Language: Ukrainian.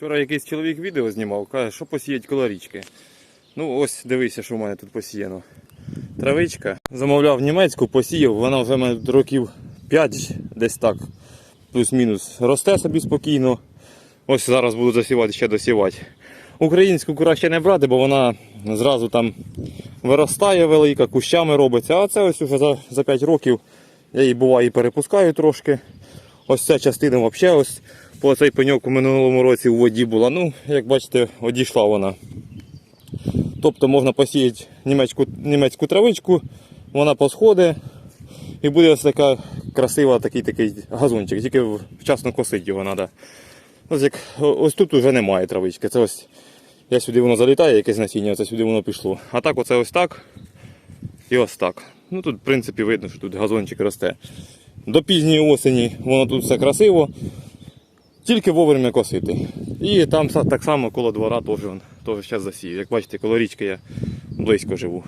Вчора якийсь чоловік відео знімав, каже, що посіять коло річки. Ну ось дивися, що в мене тут посіяно. Травичка. Замовляв німецьку, посіяв, вона вже мене років 5 десь так, плюс-мінус. Росте собі спокійно. Ось зараз буду засівати, ще досівати. Українську краще не брати, бо вона зразу там виростає велика, кущами робиться. А це ось уже за, за 5 років я її буває і перепускаю трошки. Ось ця частина взагалі ось по цей пеньок у минулому році у воді була. Ну, як бачите, одійшла вона. Тобто можна посіяти німецьку, німецьку травичку, вона посходить і буде ось така красива такий такий газончик, тільки вчасно косити його треба. Ось, як, ось тут вже немає травички. Це ось я сюди воно залітає, якесь насіння, це сюди воно пішло. А так оце ось так і ось так. Ну тут в принципі видно, що тут газончик росте. До пізньої осені воно тут все красиво. Тільки вовремя косити. І там так само коло двора теж, теж зараз засію. Як бачите, коло річки я близько живу.